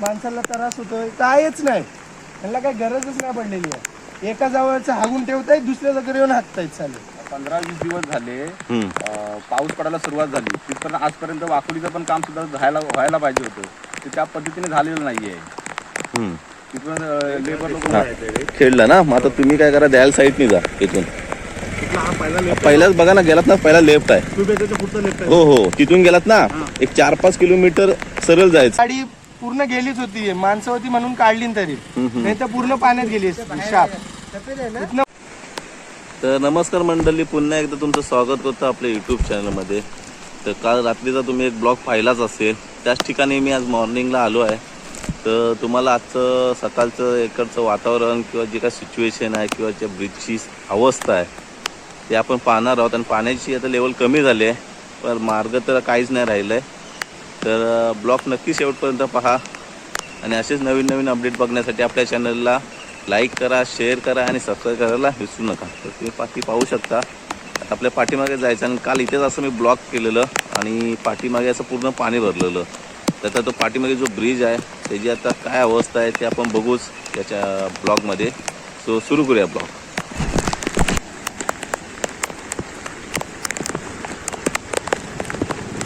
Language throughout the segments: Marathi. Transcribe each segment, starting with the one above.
माणसाला त्रास होतोय कायच नाही. त्यांना काही गरजच नाही पडलेली आहे. एका जवळचं हागून ठेवतायत दुसऱ्या जागेवर येऊन हाकतायत चालेल. पंधरा वीस दिवस झाले हम्म. अं, पाऊस पडायला सुरुवात झाली. तिथपर्यंत आजपर्यंत वाकुलीचं पण काम सुद्धा व्हायला व्हायला पाहिजे होतं. ते त्या पद्धतीने झालेलं नाहीये. हम्म. तिथपर्यंत लेबर लोक. खेळला ना? मग आता तुम्ही काय करा द्याल साईडनी जा इथून. पहिलाच बघा ना गेलात ना पहिला लेफ्ट आहे. हो हो. तिथून गेलात ना एक चार पाच किलोमीटर सरळ जायचं. गाडी पूर्ण गेलीच होती माणसं होती म्हणून काढली ना तरी. नाही तर पूर्ण पाण्यात गेली शाप. इथनं तर नमस्कार मंडळी पुन्हा एकदा तुमचं स्वागत करतो आपल्या यूट्यूब चॅनलमध्ये तर काल रात्रीचा तुम्ही एक ब्लॉग पाहिलाच असेल. त्याच ठिकाणी मी आज मॉर्निंगला आलो आहे. तर तुम्हाला आजचं सकाळचं इकडचं वातावरण किंवा जे काय सिच्युएशन आहे किंवा ज्या ब्रिजची अवस्था आहे ते आपण पाहणार आहोत. आणि पाण्याची आता लेवल कमी झाली आहे. पण मार्ग तर काहीच नाही राहिलं आहे तर ब्लॉग नक्की शेवटपर्यंत पहा. आणि असेच नवीन नवीन अपडेट बघण्यासाठी आपल्या चॅनलला लाईक करा शेअर करा आणि सबस्क्राईब करायला विसरू नका. तर तुम्ही पाठी पाहू शकता. आता आपल्या पाठीमागे जायचं आणि काल इथेच असं मी ब्लॉक केलेलं आणि पाठीमागे असं पूर्ण पाणी भरलेलं. तर आता तो पाठीमागे जो ब्रिज आहे त्याची आता काय अवस्था आहे ते आपण बघूच त्याच्या ब्लॉगमध्ये सो सुरू करूया ब्लॉग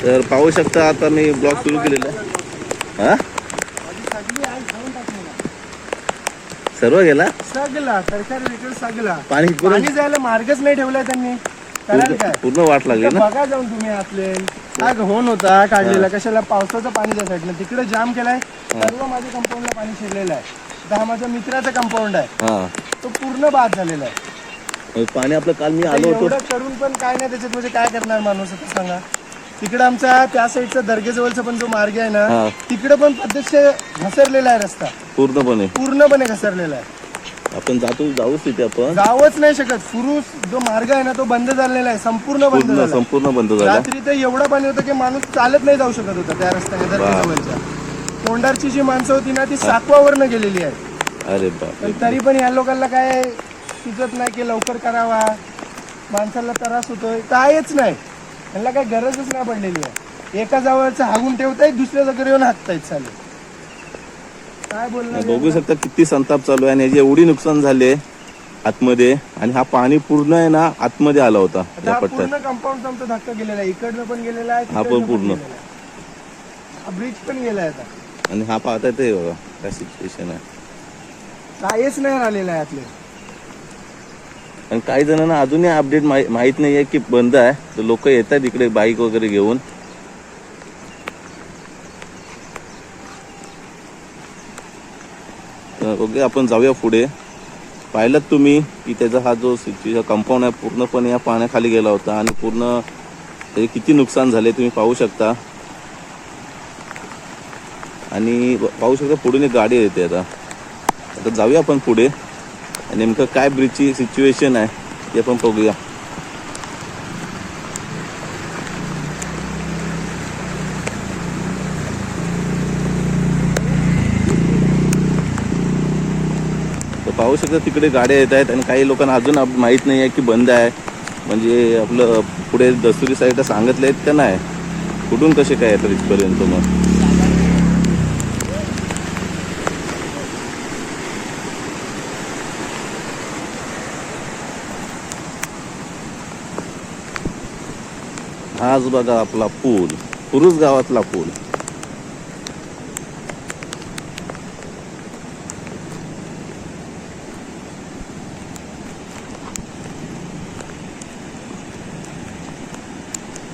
तर पाहू शकता आता मी ब्लॉग सुरू केलेला आहे. हां? सर्व गेला? सगला सरकार वेगळं सगला पाणी जायला मार्गच नाही ठेवलाय त्यांनी. काय? पूर्ण वाट लागली ना? बघा जाऊन तुम्ही आतले हा घोन होता काढलेला. कशाला पावसाचं पाणी त्या साईडनं? तिकडे जाम केलाय. सर्व माझ्या कंपाऊंडला पाणी शिरलेलं आहे. आता हा माझ्या मित्राचा कंपाऊंड आहे. तो पूर्ण बाद झालेला आहे. पाणी आपलं काल मी आलो होतो. करून पण काय नाही त्याच्यात. म्हणजे काय करणार माणूस? सांगा. तिकडे आमचा त्या साईडचा दर्गेजवळचा पण जो मार्ग आहे. ना तिकडे पण प्रत्यक्ष घसरलेला आहे रस्ता. पूर्णपणे. पूर्णपणे घसरलेला आहे. आपण जातो जाऊच तिथे आपण. जावंच नाही शकत. फुरुस जो मार्ग आहे ना तो बंद झालेला आहे. संपूर्ण बंद पूर्ण झाला. संपूर्ण बंद झाला. रात्री तर एवढं पाणी होतं की माणूस चालत नाही जाऊ शकत होता त्या रस्त्याने दर्गेजवळच्या. कोंडारची जी माणसं होती ना ती सातवावरनं गेलेली आहे. अरे बाप पण तरी पण या लोकांना काय सुचत नाही की लवकर करावा. माणसाला त्रास होतोय. कायच नाही. त्यांना काही गरजच नाही पडलेली आहे. एका जवळचं हागून ठेवतायत दुसऱ्या जागेवर येऊन हाकतायत चालेल काय बोलणार बघू शकता किती संताप चालू आहे आणि याची एवढी नुकसान झाले आतमध्ये आणि हा पाणी पूर्ण आहे ना आतमध्ये आला होता आता या हा पट्ट्यात पूर्ण कंपाऊंड आमचा धक्का गेलेला आहे. इकडनं पण गेलेला आहे हा पण तिकडनं पूर्ण. गेलेला आहे. हा ब्रिज पण गेलाय आता. आणि हा पाहता ते बघा काय सिच्युएशन आहे. काहीच नाही राहिलेलं आहे आतले. आणि काही जणांना अजूनही अपडेट माहीत नाही आहे की बंद आहे. तर लोक येत आहेत इकडे बाईक वगैरे घेऊन. ओके आपण जाऊया पुढे. पाहिलं तुम्ही की त्याचा हा जो कंपाऊंड आहे पूर्णपणे या पाण्याखाली गेला होता आणि पूर्ण त्याचे किती नुकसान झाले तुम्ही पाहू शकता. आणि पाहू शकता पुढून एक गाडी येते आता. आता जाऊया आपण पुढे. नेमकं काय ब्रिजची सिच्युएशन आहे ते आपण बघूया. तर पाहू शकता तिकडे गाड्या येत आहेत आणि काही लोकांना अजून माहीत माहीत नाही आहे की बंद आहे. म्हणजे आपलं पुढे दस्तुरी साईडला सांगितलं आहेत का नाही? कुठून कसे काय येतात इथपर्यंत मग? हाच बघा आपला पूल पुरुष गावातला पूल.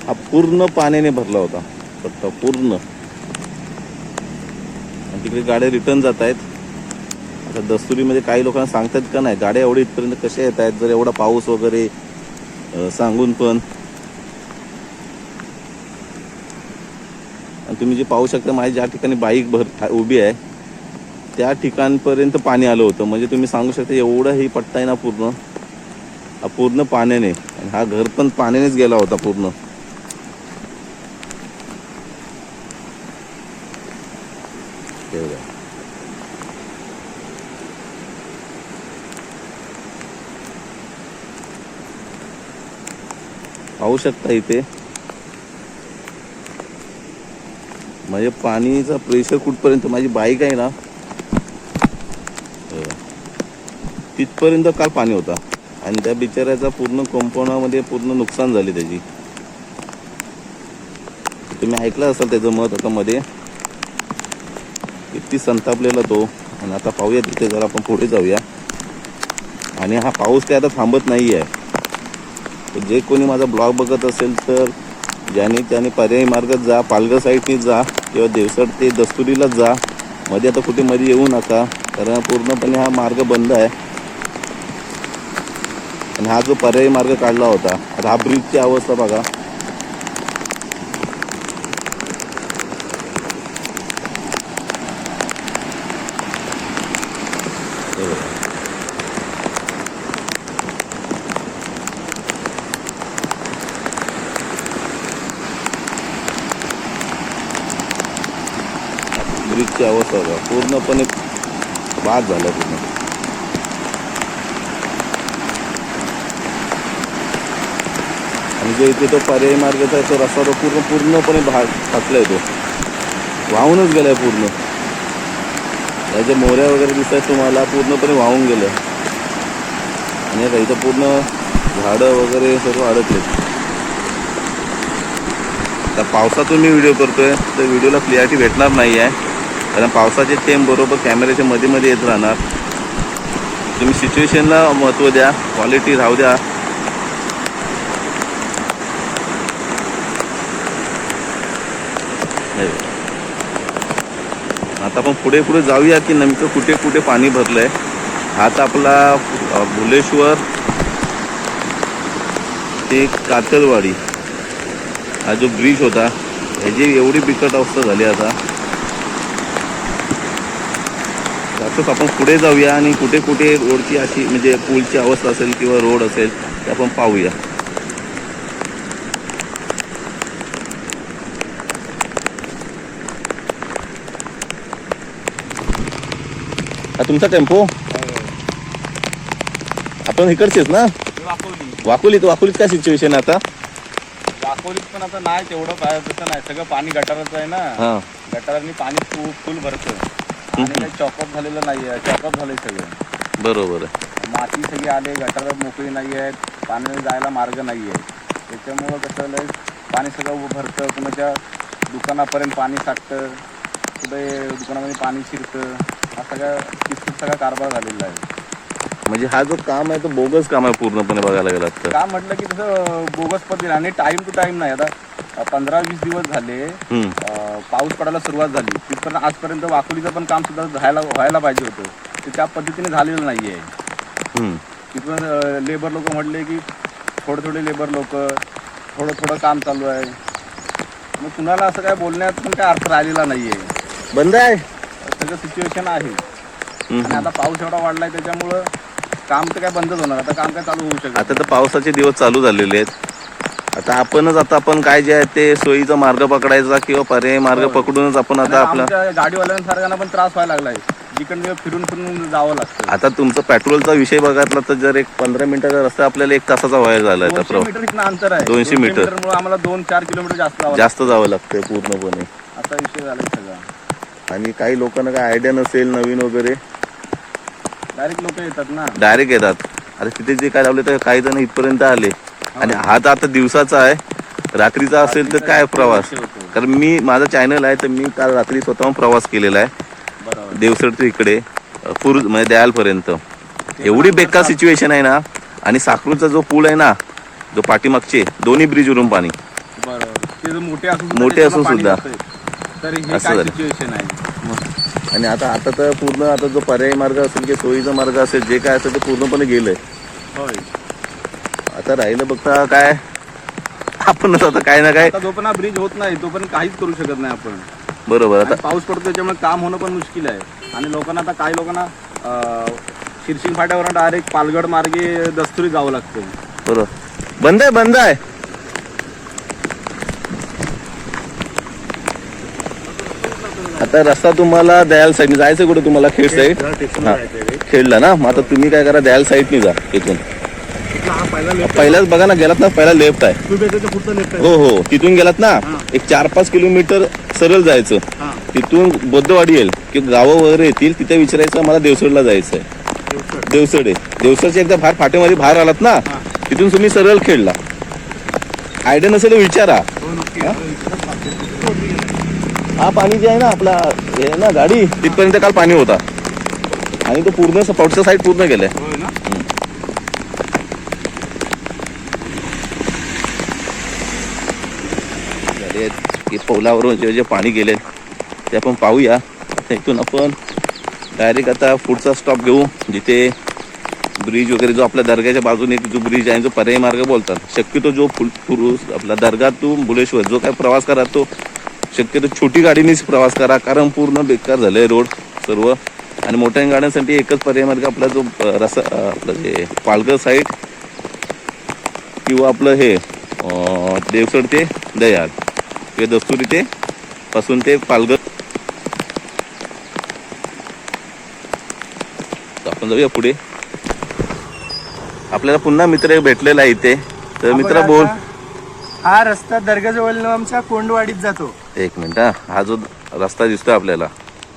हा पूर्ण पाण्याने भरला होता फक्त पूर्ण. आणि तिकडे गाड्या रिटर्न जात आहेत. आता दस्तुरीमध्ये काही लोकांना सांगतात का नाही गाड्या एवढे इथपर्यंत कशा येत आहेत जर एवढा पाऊस वगैरे सांगून पण. तुम्ही जे पाहू शकता माझी ज्या ठिकाणी बाईक भर उभी आहे त्या ठिकाणपर्यंत पाणी आलं होतं. म्हणजे तुम्ही सांगू शकता एवढं ही पट्टा आहे ना पूर्ण हा पूर्ण पाण्याने. आणि हा घर पण पाण्यानेच गेला होता पूर्ण. पाहू शकता इथे. म्हणजे पाणीचा प्रेशर कुठपर्यंत? माझी बाईक आहे ना तिथपर्यंत काल पाणी होता. आणि त्या बिचाऱ्याचा पूर्ण कंपाऊंडामध्ये पूर्ण नुकसान झाले त्याची. तुम्ही ऐकलं असाल त्याचं मत आता मध्ये किती संतापलेला तो. आणि आता पाहूया तिथे जरा आपण पुढे जाऊया. आणि हा पाऊस काय आता थांबत नाही आहे जे कोणी माझा ब्लॉग बघत असेल तर ज्याने त्याने पर्यायी मार्गात जा पालघर साईडने जा. किंवा देवसर ते दस्तुरीलाच जा. मध्ये आता कुठे मध्ये येऊ नका. कारण पूर्णपणे हा मार्ग बंद आहे. आणि हा जो पर्यायी मार्ग काढला होता आता हा ब्रिजची अवस्था बघा हे बघा. ब्रिजची अवस्था बघा पूर्णपणे बाद झाला पूर्ण. आणि जो इथे तो पर्यायी मार्गाचा आहे तो रस्ता तो पूर्ण पूर्णपणे भाग फाटलाय तो. वाहूनच गेलाय पूर्ण. त्याच्या मोऱ्या वगैरे दिसत आहेत तुम्हाला पूर्णपणे वाहून गेलं आणि आता इथं पूर्ण झाडं वगैरे सर्व अडकलेत. आता पावसातून मी व्हिडिओ करतोय तर व्हिडिओला क्लिअरिटी भेटणार नाही आहे कारण पावसाचे थेंब बरोबर कॅमेऱ्याच्या मध्ये मध्ये येत राहणार. तुम्ही सिच्युएशनला महत्त्व द्या क्वालिटी राहू द्या. आता आपण पुढे पुढे जाऊया की नेमकं कुठे कुठे पाणी भरलंय. हाच आपला भुलेश्वर ते कातलवाडी. हा जो ब्रिज होता ह्याची एवढी बिकट अवस्था झाली आता. असंच आपण पुढे जाऊया आणि कुठे कुठे रोडची अशी म्हणजे पूलची अवस्था असेल किंवा रोड असेल ते आपण पाहूया. तुमचा टेम्पो? आपण इकडचेच ना? वाकुलीत वाकुलीत काय सिच्युएशन आहे आता? वाकवलीत पण आता नाही तेवढं नाही सगळं पाणी गटाराचं आहे ना. हा. गटारांनी पाणी फुल फुल भरतं आणि काही चॉकअप झालेलं नाही आहे चॉकअप झालंय सगळं. बरोबर आहे. माती सगळी आले गटार मोकळी नाही आहेत पाण्याने जायला मार्ग नाही आहे त्याच्यामुळं कसं झालंय पाणी सगळं भरतं कुणाच्या दुकानापर्यंत पाणी साठतं कुठे दुकानामध्ये पाणी शिरतं हा सगळा किचकिच सगळा कारभार झालेला आहे. म्हणजे हा जो काम आहे तो बोगस काम आहे पूर्णपणे बघायला गेलात तर. का म्हटलं की तसं बोगस पद्धतीने आणि टाइम टू टाइम नाही. आता पंधरा वीस दिवस झाले हम्म. अं, पाऊस पडायला सुरुवात झाली. तिथपर्यंत आजपर्यंत वाकुलीचं पण काम सुद्धा व्हायला व्हायला पाहिजे होतं. ते त्या पद्धतीने झालेलं नाही आहे हम्म. तिथून लेबर लोक म्हटले की थोडे थोडे लेबर लोक थोडं थोडं काम चालू आहे. मग कुणाला असं काय बोलण्यात पण काय अर्थ राहिलेला नाही आहे बंद आहे? सगळं सिच्युएशन आहे. हम्म. आणि आता पाऊस एवढा वाढलाय त्याच्यामुळं काम तर काय बंदच होणार. आता काम काय चालू होऊ शकत आता तर पावसाचे दिवस चालू झालेले आहेत. आता आपणच आता आपण काय जे आहे ते सोयीचा मार्ग पकडायचा किंवा पर्यायी मार्ग. पकडूनच आपण आता आपला गाडीवाल्यांसारख्यांना पण त्रास व्हायला लागलाय जिकडे फिरून फिरून जावं लागतं आता तुमचा पेट्रोलचा विषय बघितला तर जर एक पंधरा मिनिटाचा रस्ता आपल्याला एक तासाचा व्हायला झाला दोनशे अंतर आहे 200 मीटर. आम्हाला दोन चार किलोमीटर जास्त जावं जास्त जावं लागतंय पूर्णपणे. असा विषय झालाय सगळा आणि काही लोकांना काय आयडिया नसेल नवीन वगैरे डायरेक्ट लोक येतात ना. डायरेक्ट येतात. आता तिथे जे काय लावले तर काही जण इथपर्यंत आले. आणि हा. तर आता दिवसाचा आहे. रात्रीचा असेल तर काय प्रवास? कारण मी माझा चॅनल आहे तर मी काल रात्री स्वतःहून प्रवास केलेला आहे. देवसर ते इकडे पूर म्हणजे दयालपर्यंत. एवढी बेकार सिच्युएशन आहे ना. आणि साखरूचा जो पूल आहे ना जो पाठीमागचे दोन्ही ब्रिजवरून पाणी. बरोबर. ते जर मोठे असून सुद्धा. असं झालं. आणि आता आता तर पूर्ण आता जो पर्यायी मार्ग असेल किंवा सोयीचा मार्ग असेल जे काय असेल ते पूर्णपणे गेलंय. होय. आता राहिलं बघता काय? आपणच आता काय ना काय. आता जो पण हा ब्रिज होत नाही तो पण काहीच करू शकत नाही आपण. बरोबर आता आणि पाऊस पडतो त्याच्यामुळे काम होणं पण मुश्किल आहे. आणि लोकांना आता काही लोकांना अं, शिरशिंग फाट्यावरून डायरेक्ट पालगड मार्गे दस्तुरी जावं लागतं बरोबर. बंद आहे बंद आहे. आता रस्ता तुम्हाला दयाल साईड जायचं कुठे तुम्हाला? खेड साईड हा. खेडला ना? मग आता तुम्ही काय करा दयाल साईडनी जा इथून. पहिलाच बघा ना गेलात ना पहिला लेफ्ट आहे. हो हो. तिथून गेलात ना एक चार पाच किलोमीटर सरळ जायचं. तिथून बौद्धवाडी येईल. की गावं वगैरे येतील तिथे विचारायचं मला देवसडला जायचं आहे देवसड आहे. देवसडच्या एकदा बाहेर फाट्यामध्ये बाहेर आलात ना तिथून तुम्ही सरळ खेळला आयडिया नसेल विचारा. हा पाणी जे आहे ना आपला हे आहे ना गाडी. तिथपर्यंत काल पाणी होता. आणि तो पूर्ण सपोर्टचा साईड पूर्ण गेलाय की पौलावरून जे जे पाणी गेले ते आपण पाहूया. इथून आपण डायरेक्ट आता पुढचा स्टॉप घेऊ. जिथे ब्रिज वगैरे जो आपल्या दर्ग्याच्या बाजूने एक जो ब्रिज आहे जो पर्यायी मार्ग बोलतात. शक्यतो जो फुल पुरुष आपला दर्गा टू बुलेश्वर जो काय प्रवास करा तो शक्यतो छोटी गाडीनेच प्रवास करा कारण पूर्ण बेकार झालंय रोड सर्व. आणि मोठ्या गाड्यांसाठी एकच पर्याय मार्ग आपला जो रसा आपलं जे पालघर साईड किंवा आपलं हे देवसड ते दयाल किंवा दस्तुरी ते पासून ते पालघर. आपण जाऊया पुढे. आपल्याला पुन्हा मित्र भेटलेला आहे इथे. तर हा मित्र बोल. हा रस्ता दर्गाजवळ आमच्या कोंडवाडीत जातो. एक मिनिट हा. हा जो रस्ता दिसतोय आपल्याला.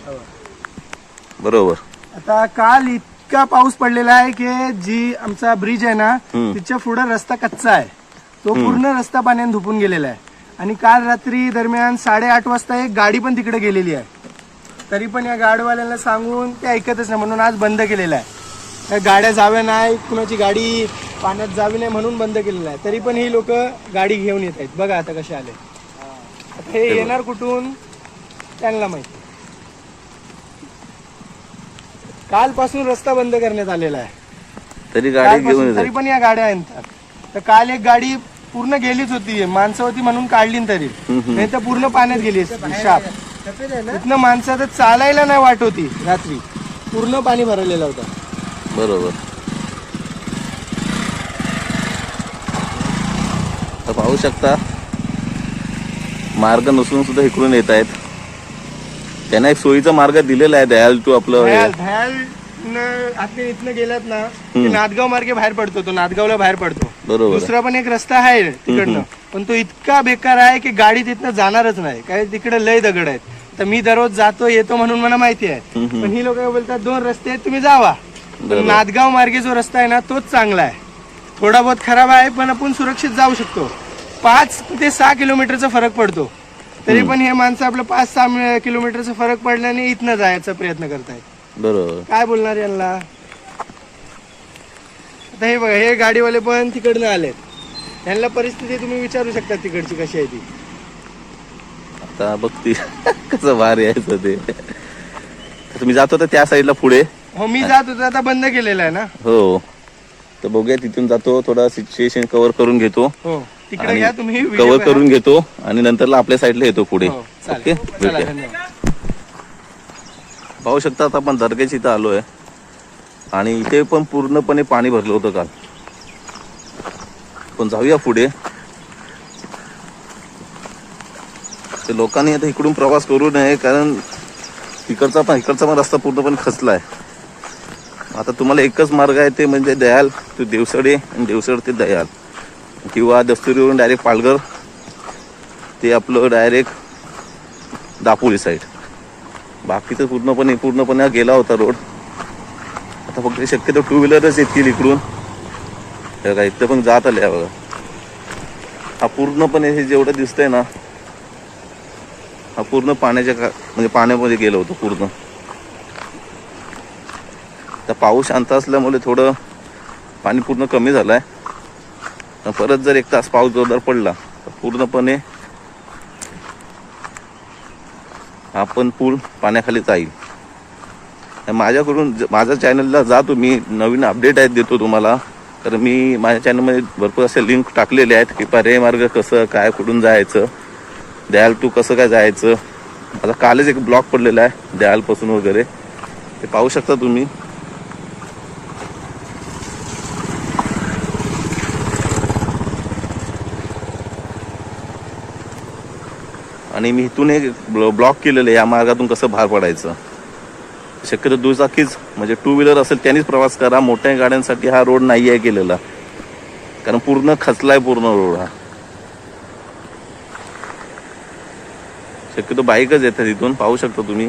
हो. बरोबर. आता काल इतका पाऊस पडलेला आहे की जी आमचा ब्रिज आहे ना. तिच्या पुढे रस्ता कच्चा आहे. तो पूर्ण रस्ता पाण्याने धुपून गेलेला आहे. आणि काल रात्री दरम्यान साडेआठ वाजता एक गाडी पण तिकडे गेलेली आहे. तरी पण या गाडीवाल्यांना सांगून ते ऐकतच नाही म्हणून आज बंद केलेला आहे. त्या गाड्या जाव्या नाही कुणाची गाडी पाण्यात जावी नाही म्हणून बंद केलेलं आहे. तरी पण ही लोक गाडी घेऊन येत आहेत. बघा आता कसे आले. हे येणार कुठून? त्यांना माहिती. कालपासून रस्ता बंद करण्यात आलेला आहे. तरी गाडी घेऊन कालपासून तरी पण या गाड्या आणतात तर काल एक गाडी पूर्ण गेलीच होती. माणसं होती म्हणून काढली ना तरी. नाही तर पूर्ण पाण्यात गेली असती, शाप. इथनं माणसं तर चालायला नाही वाट होती रात्री. पूर्ण पाणी भरलेलं होतं. बरोबर. तर पाहू शकता. मार्ग नसून सुद्धा इकडून येत आहेत. त्यांना एक सोयीचा मार्ग दिलेला आहे दयाल तू आपलं हे. भयाल आतने इथनं गेलात ना की नादगाव मार्गे बाहेर पडतो तो नादगावला बाहेर पडतो. बरोबर. दुसरा पण एक रस्ता आहे तिकडनं. पण तो इतका बेकार आहे की गाडी तिथनं जाणारच नाही. काय तिकडे लय दगड आहेत. तर मी दररोज जातो येतो म्हणून मला माहिती आहे. पण ही लोक बोलतात दोन रस्ते आहेत तुम्ही जावा. नादगाव मार्गे जो रस्ता आहे ना तोच चांगला आहे. थोडा बहुत खराब आहे पण आपण सुरक्षित जाऊ शकतो. पाच ते सहा किलोमीटरचा फरक पडतो. तरी पण हे माणसं आपलं पाच सहा किलोमीटरचा फरक पडल्याने इथनं जायचा प्रयत्न करतायत. बरोबर. काय बोलणार यांना? आता हे बघा हे गाडीवाले पण तिकडनं आलेत. यांना परिस्थिती तुम्ही विचारू शकता तिकडची कशी आहे ती. आता बघ ती कसं भारी यायचं ते. तुम्ही जातो तर त्या साईडला पुढे? हो मी जात होतो आता बंद केलेला आहे ना. हो. तर बघूया तिथून जातो थोडा सिच्युएशन कव्हर करून घेतो. हो. तिकडे आणि घ्या तुम्ही video कव्हर करा. करून घेतो आणि नंतरला आपल्या साईडला येतो पुढे. हो, ओके? पाहू शकता आता आपण दर्ग्याच्या इथं आलोय. आणि इथे पण पूर्णपणे पाणी भरलं होतं काल. पण जाऊया पुढे. ते लोकांनी आता इकडून प्रवास करू नये कारण इकडचा पण इकडचा पण रस्ता पूर्णपणे खचलाय. आता तुम्हाला एकच मार्ग आहे ते म्हणजे दयाल तो देवसडे आणि देवसड ते दयाल. किंवा दस्तुरीवरून डायरेक्ट पालघर ते आपलं डायरेक्ट दापोली साईड बाकीचं पूर्णपणे पूर्णपणे गेला होता रोड आता फक्त शक्यतो टू व्हीलरच येतील इकडून. बघा इथं पण जात आले बघा. हा पूर्णपणे हे जेवढं दिसतंय ना हा पूर्ण पाण्याच्या का म्हणजे पाण्यामध्ये गेलो होतो पूर्ण. तर पाऊस शांत असल्यामुळे थोडं पाणी पूर्ण कमी झालं आहे परत जर एक तास पाऊस जोरदार पडला तर पूर्णपणे हा पण पूल पाण्याखाली जाईल. माझ्याकडून ज- माझ्या चॅनलला जा तुम्ही नवीन अपडेट आहेत देतो तुम्हाला. तर मी माझ्या चॅनलमध्ये भरपूर असे लिंक टाकलेले आहेत की पर्याय मार्ग कसं काय कुठून जायचं दयाल टू कसं काय जायचं. आता कालच एक ब्लॉक पडलेला आहे दयालपासून वगैरे. ते पाहू शकता तुम्ही. आणि मी इथून एक ब्लॉक केलेलं आहे या मार्गातून कसं बाहेर पडायचं? शक्यतो दुचाकीच म्हणजे टू व्हीलर असेल त्यांनीच प्रवास करा मोठ्या गाड्यांसाठी हा रोड नाही आहे केलेला. कारण पूर्ण खचला आहे पूर्ण रोड हा. शक्यतो बाईकच येतात इथून पाहू शकता तुम्ही.